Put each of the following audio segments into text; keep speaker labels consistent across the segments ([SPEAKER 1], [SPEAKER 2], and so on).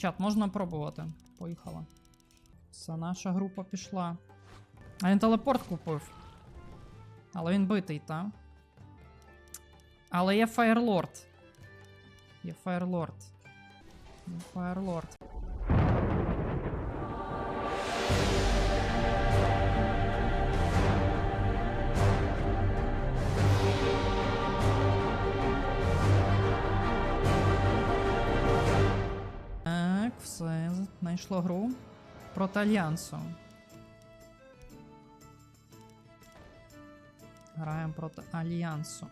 [SPEAKER 1] Чат, можна пробувати. Поїхала. Це наша група пішла. А він телепорт купив. Але він битий, та? Але є Фаєрлорд. Є Фаєрлорд. Є Фаєрлорд. Знайшло гру. Проти Альянсу. Граємо проти Альянсу.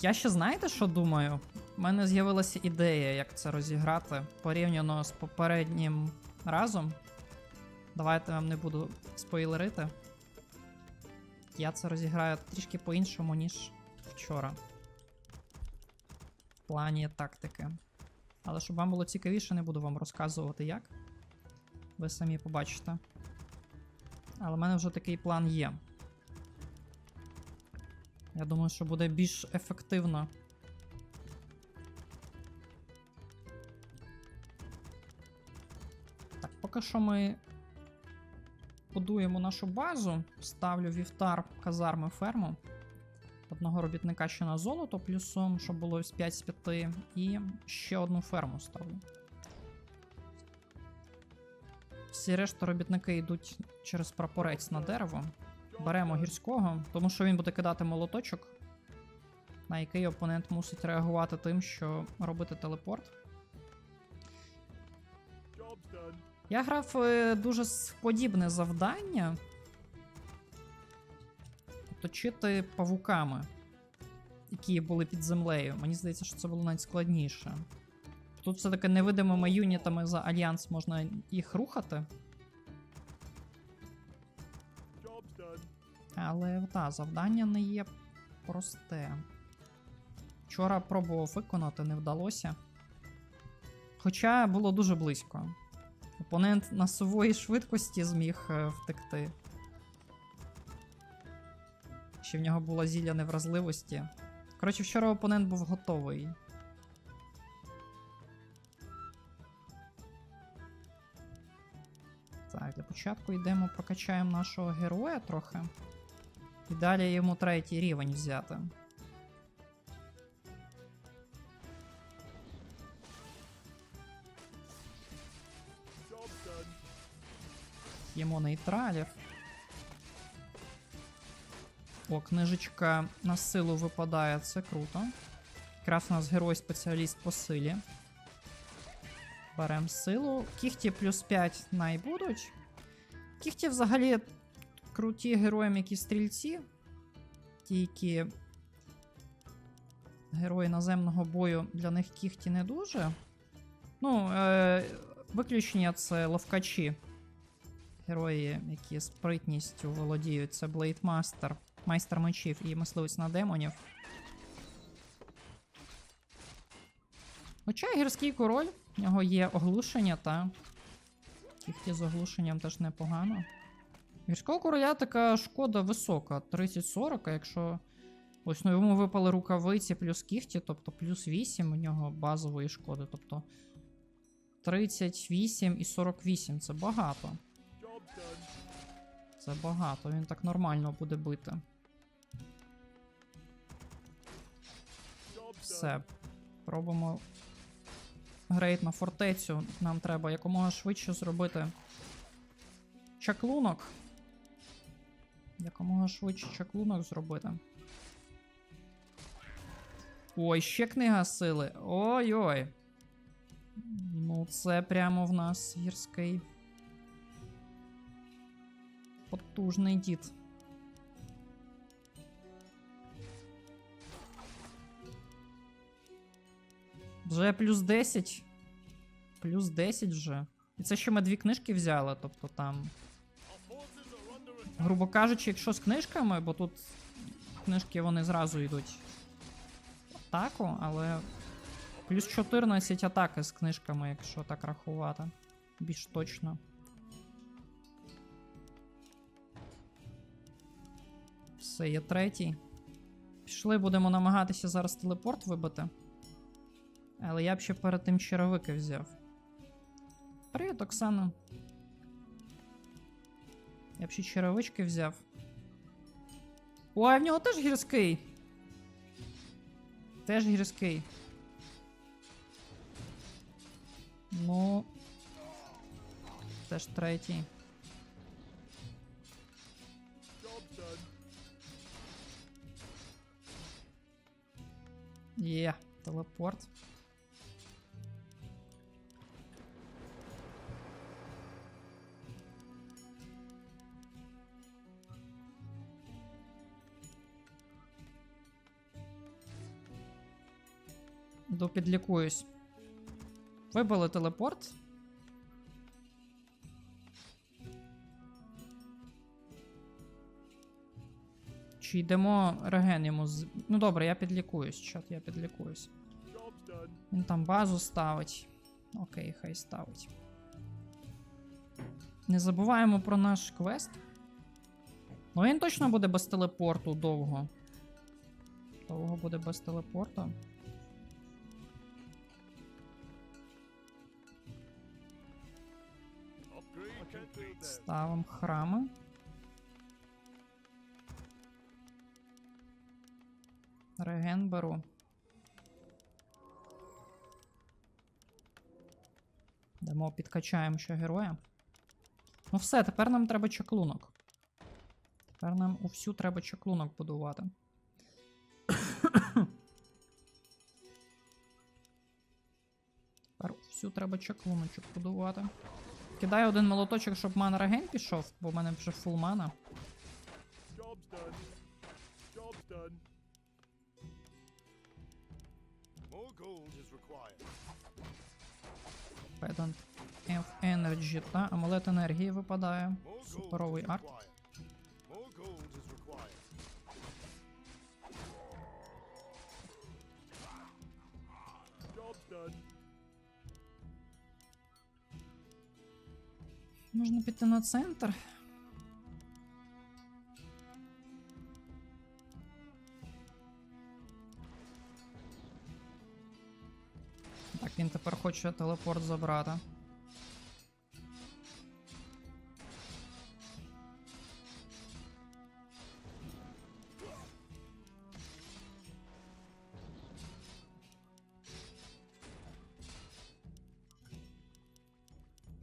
[SPEAKER 1] Я ще знаєте, що думаю? У мене з'явилася ідея, як це розіграти порівняно з попереднім разом. Давайте вам не буду спойлерити. Я це розіграю трішки по-іншому, ніж вчора. Плані тактики. Але щоб вам було цікавіше, не буду вам розказувати як. Ви самі побачите. Але в мене вже такий план є. Я думаю, що буде більш ефективно. Так, поки що ми будуємо нашу базу. Ставлю вівтар казарми ферму. Одного робітника ще на золото плюсом, щоб було з 5 з 5. І ще одну ферму ставлю. Всі решта робітники йдуть через прапорець на дерево. Беремо гірського, тому що він буде кидати молоточок, на який опонент мусить реагувати тим, що робити телепорт. Я грав е, дуже подібне завдання. Точити павуками, які були під землею. Мені здається, що це було навіть складніше. Тут все-таки невидимими юнітами за альянс можна їх рухати. Але та, завдання не є просте. Вчора пробував виконати, не вдалося. Хоча було дуже близько. Опонент на сової швидкості зміг е, втекти. Ще в нього було зілля невразливості. Коротше, вчора опонент був готовий. Так, для початку йдемо, прокачаємо нашого героя трохи. І далі йому третій рівень взяти. Йому нейтралів. О, книжечка на силу випадає, це круто. Якраз у нас герой-спеціаліст по силі. Берем силу. Кіхті плюс 5 найбудуть. Кіхті взагалі круті героям, які стрільці. Ті, які герої наземного бою, для них кіхті не дуже. Ну, е, виключення це ловкачі. Герої, які спритністю володіють, це Блейдмастер, майстер мечів і мисливець на демонів. Хоча гірський король, в нього є оглушення, та. Кіхті з оглушенням теж непогано. Гірського короля така шкода висока, 30-40, а якщо. Ось ну йому випали рукавиці плюс кіхті, тобто плюс 8 у нього базової шкоди. Тобто 38 і 48 це багато. Це багато, він так нормально буде бити. Все. Пробуємо грейд на фортецю. Нам треба якомога швидше зробити чаклунок. Якомога швидше чаклунок зробити. Ой, ще книга сили. Ой-ой. Ну, це прямо в нас гірський. Потужний дід. Вже плюс 10. Плюс 10 вже. І це ще ми дві книжки взяли, тобто там. Грубо кажучи, якщо з книжками, бо тут книжки вони зразу йдуть в атаку, але плюс 14 атаки з книжками, якщо так рахувати. Більш точно. Все, є третій. Пішли, будемо намагатися зараз телепорт вибити. Але я б ще перед тим черевики взяв. Привіт, Оксана. Я б ще черевички взяв. Ой, в нього теж гірський. Теж гірський. Ну. Теж третій. Є, телепорт. Допідлікуюсь. Вибили телепорт. Чи йдемо реген йому з. Ну добре, я підлікуюсь, чат, я підлікуюсь. Він там базу ставить. Окей, хай ставить. Не забуваємо про наш квест. Ну він точно буде без телепорту довго. Довго буде без телепорту. Ставимо храми. Реген беру. Дамо, підкачаємо ще героя. Ну все, тепер нам треба чаклунок. Тепер нам у всю треба чаклунок будувати. Тепер у всю треба чаклуночок будувати. Кидаю один молоточок, щоб мана реген пішов, бо в мене вже фул мана. Pedant of Energy та амулет енергії випадає. Суперовий арт.
[SPEAKER 2] done.
[SPEAKER 1] Можна піти на центр. Так, він тепер хоче телепорт забрати.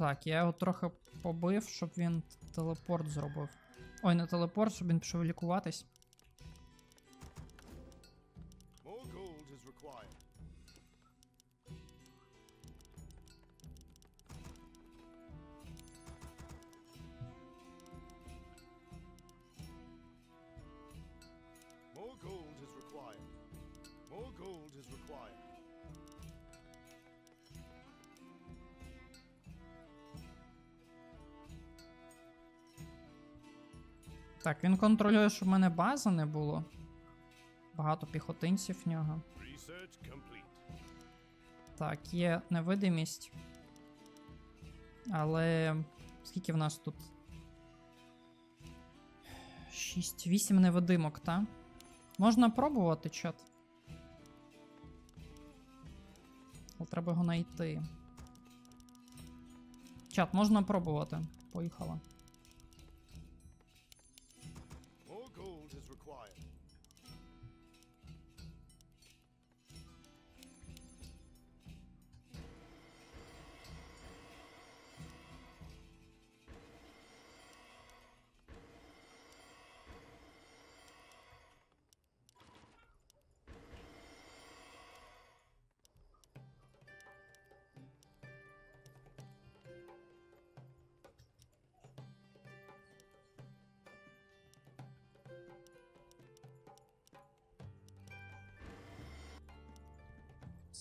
[SPEAKER 1] Так, я його трохи побив, щоб він телепорт зробив. Ой, не телепорт, щоб він пішов лікуватись. Так, він контролює, щоб в мене база не було. Багато піхотинців в нього. Так, є невидимість. Але. Скільки в нас тут? 6-8 невидимок, та? Можна пробувати чат. Але треба його знайти. Чат, можна пробувати. Поїхала.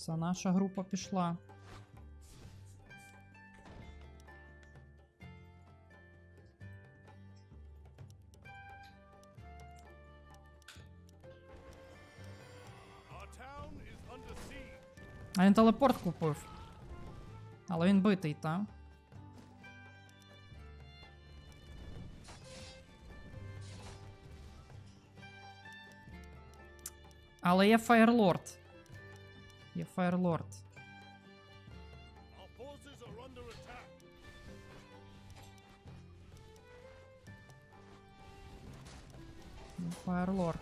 [SPEAKER 1] Це наша група пішла. А він телепорт купив. Але він битий, та? Але є Фаєрлорд. Є Фаєрлорд.
[SPEAKER 2] Our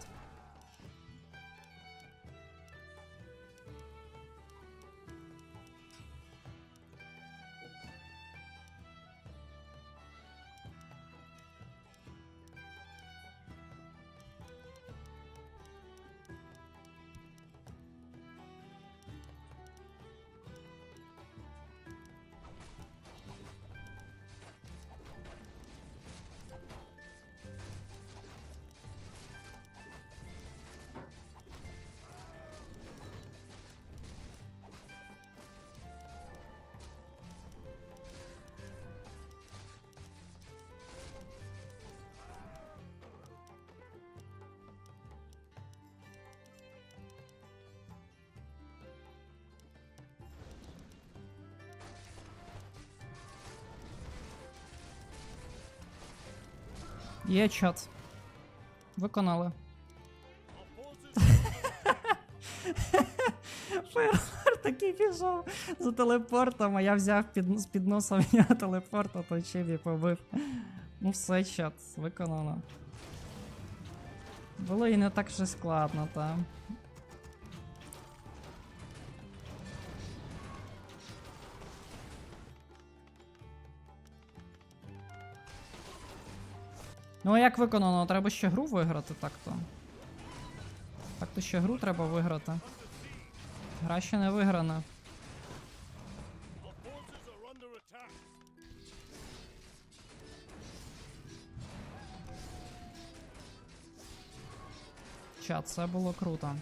[SPEAKER 1] Є чат. Виконали.
[SPEAKER 2] Our
[SPEAKER 1] такий пішов за телепортом, а я взяв під, з під в нього телепорт, а той чебі побив. Ну все, чат, виконано. Було і не так вже складно, та. Ну а як виконано? Треба ще гру виграти так-то. Так-то ще гру треба виграти. Гра ще не виграна. Чат, це було круто.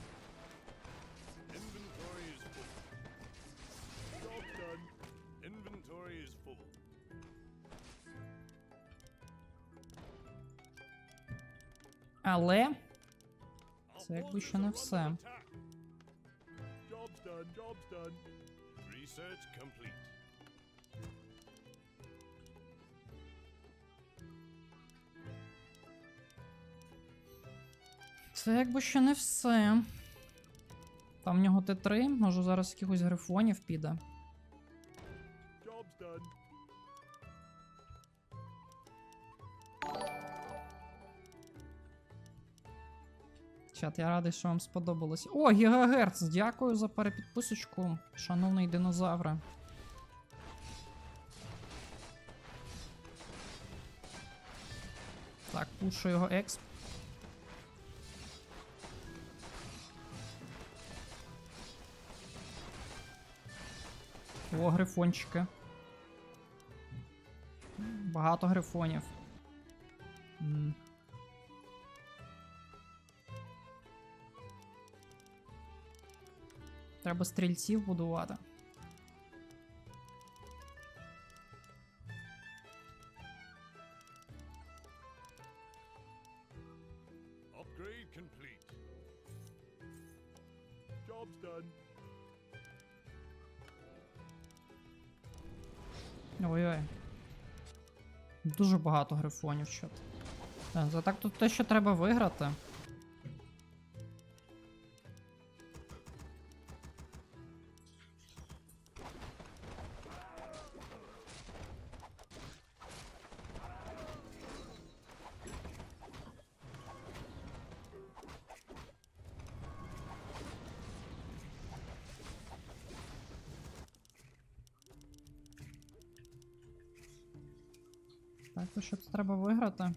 [SPEAKER 1] Але Це якби ще не все. це якби ще не все. Там в нього Т3, може зараз якихось грифонів піде. Чат, я радий, що вам сподобалось. О, Гігагерц! Дякую за перепідписочку, шановний динозавре. Так, пушу його експ. О, грифончики. Багато грифонів. М. Треба стрільців будувати.
[SPEAKER 2] Upgrade complete. Job's done.
[SPEAKER 1] Ой-ой. Дуже багато грифонів чот. Так, за так тут те, що треба виграти. Так, то що це треба виграти.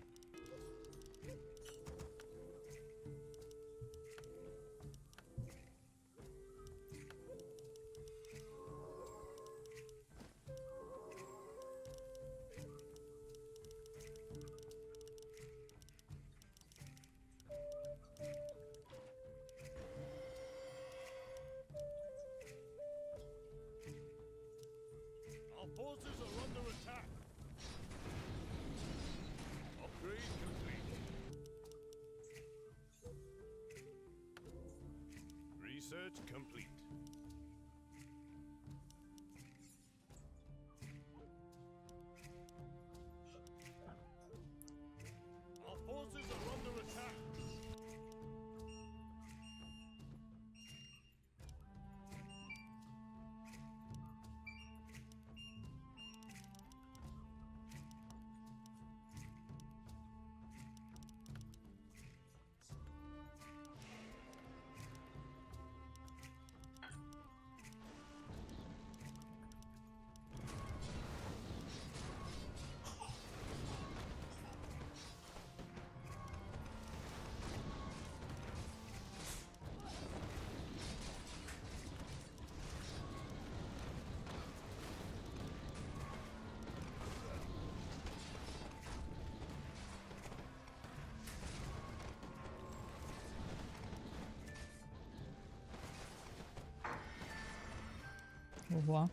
[SPEAKER 1] Ого.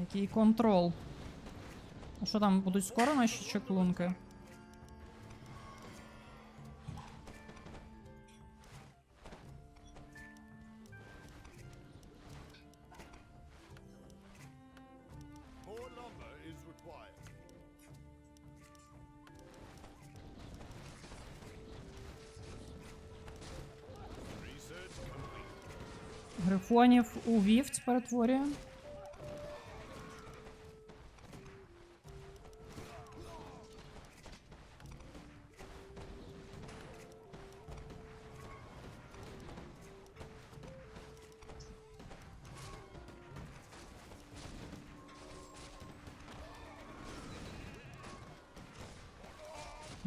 [SPEAKER 1] Який контрол? А що там будуть скоро наші чеклунки?
[SPEAKER 2] complete.
[SPEAKER 1] Грифонів у вівць перетворює.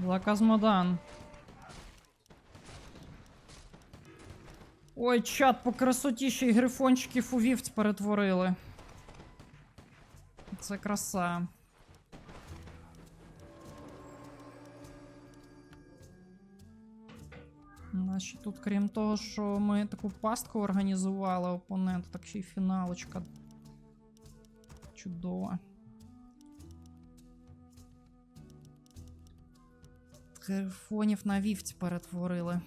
[SPEAKER 1] Лаказмодан. Ой, чат, по красоті ще й грифончиків у вівць перетворили. Це краса. Наші тут, крім того, що ми таку пастку організували опоненту, так ще й фіналочка. Чудово. Грифонів на вівць перетворили.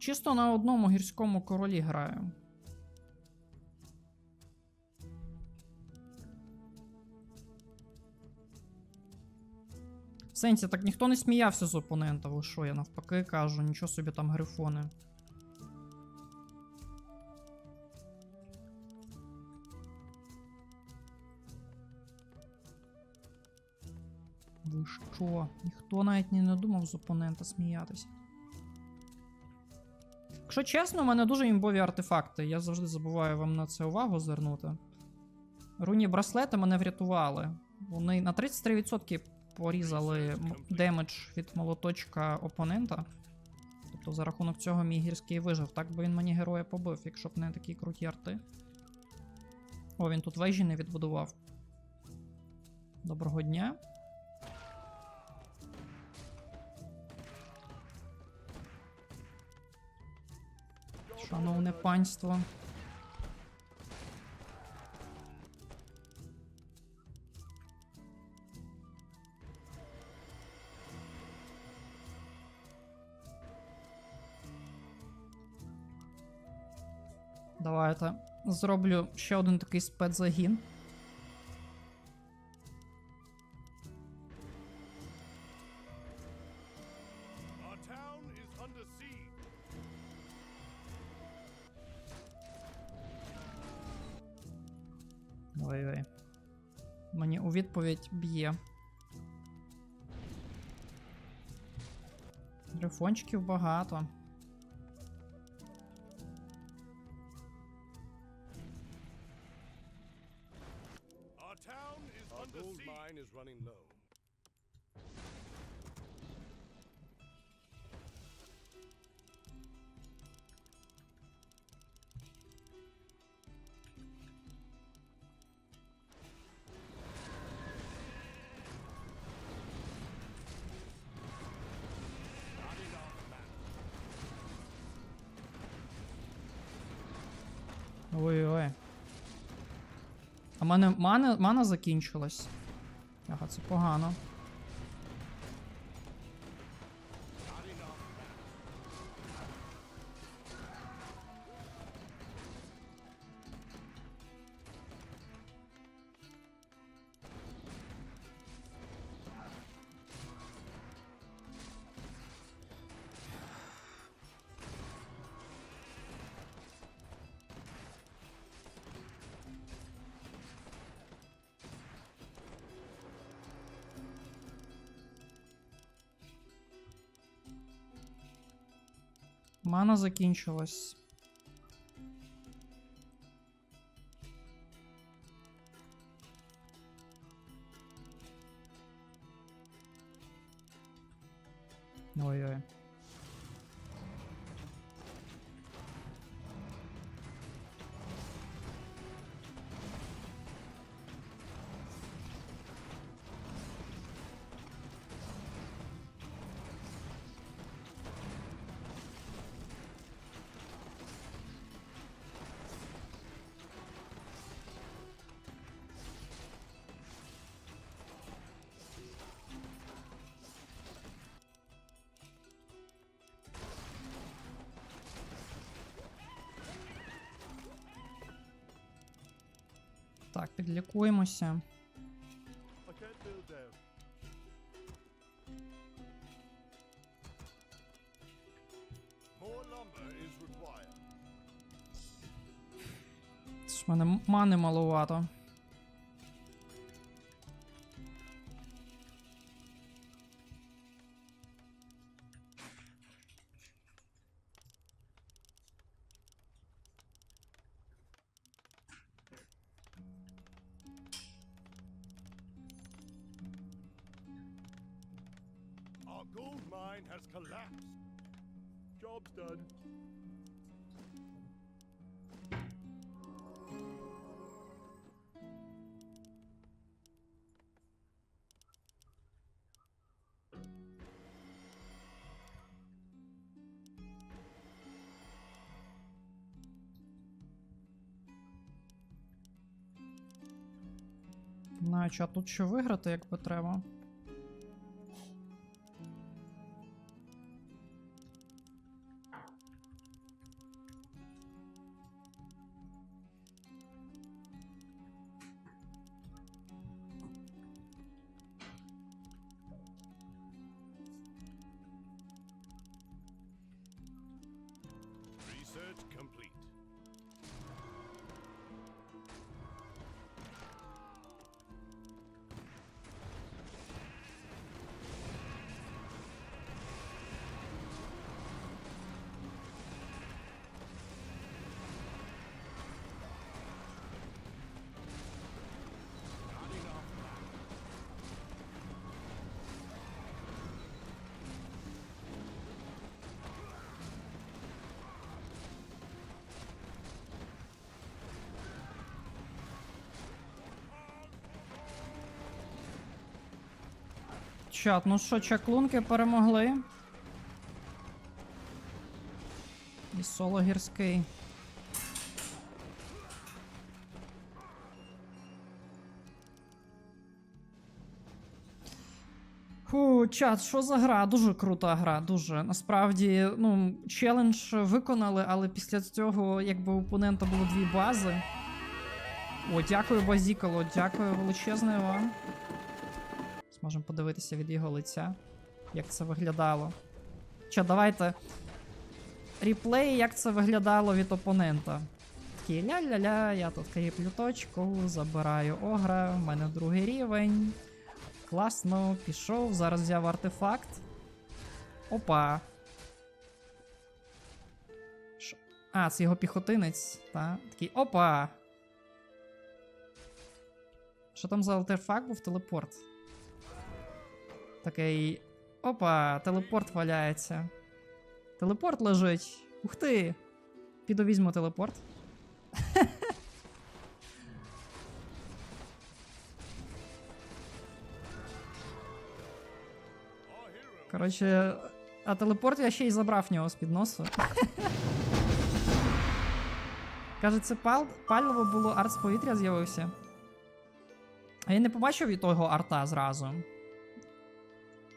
[SPEAKER 1] Чисто на одному гірському королі граю. Сенсі, так ніхто не сміявся з опонента, ви що, я навпаки кажу, нічого собі там грифони. Ви що? Ніхто навіть не надумав з опонента сміятися. Якщо чесно, у мене дуже імбові артефакти. Я завжди забуваю вам на це увагу звернути. Руні браслети мене врятували. Вони на 33% порізали демедж від молоточка опонента. Тобто за рахунок цього мій гірський вижив. Так би він мені героя побив, якщо б не такі круті арти. О, він тут вежі не відбудував. Доброго дня. Шановне панство. Давайте зроблю ще один такий спецзагін.
[SPEAKER 2] Our town is under siege.
[SPEAKER 1] Ой-ой. Мені у відповідь б'є. Грифончиків багато. Ой-ой. А мене мана, мана закінчилась. Ага, це погано. Мана закінчилась.
[SPEAKER 2] Required.
[SPEAKER 1] підлікуємося. мене мани маловато. Чи а тут що виграти, якби треба. Чат, ну що, чаклунки перемогли. І соло гірський. Фу, чат, що за гра? Дуже крута гра, дуже. Насправді, ну, челендж виконали, але після цього, якби у опонента було дві бази. О, дякую, Базікало, дякую величезне вам. Зможемо подивитися від його лиця, як це виглядало. Що, давайте. Ріплей, як це виглядало від опонента. Такий ля-ля-ля, я тут кріплю точку, забираю огра, в мене другий рівень. Класно, пішов, зараз взяв артефакт. Опа. Ш- А, це його піхотинець, та? Такий опа. Що там за артефакт був телепорт? Такий. Опа, телепорт валяється. Телепорт лежить. Ух ти! Піду візьму телепорт. Коротше, а телепорт я ще й забрав в нього з-під носу. Каже, це пал... пального було арт з повітря з'явився. А я не побачив і того арта зразу.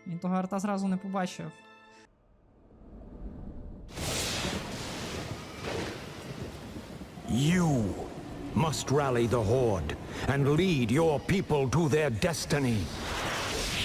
[SPEAKER 1] Він того арта зразу не побачив.
[SPEAKER 3] You must rally the Horde and lead your people to their destiny.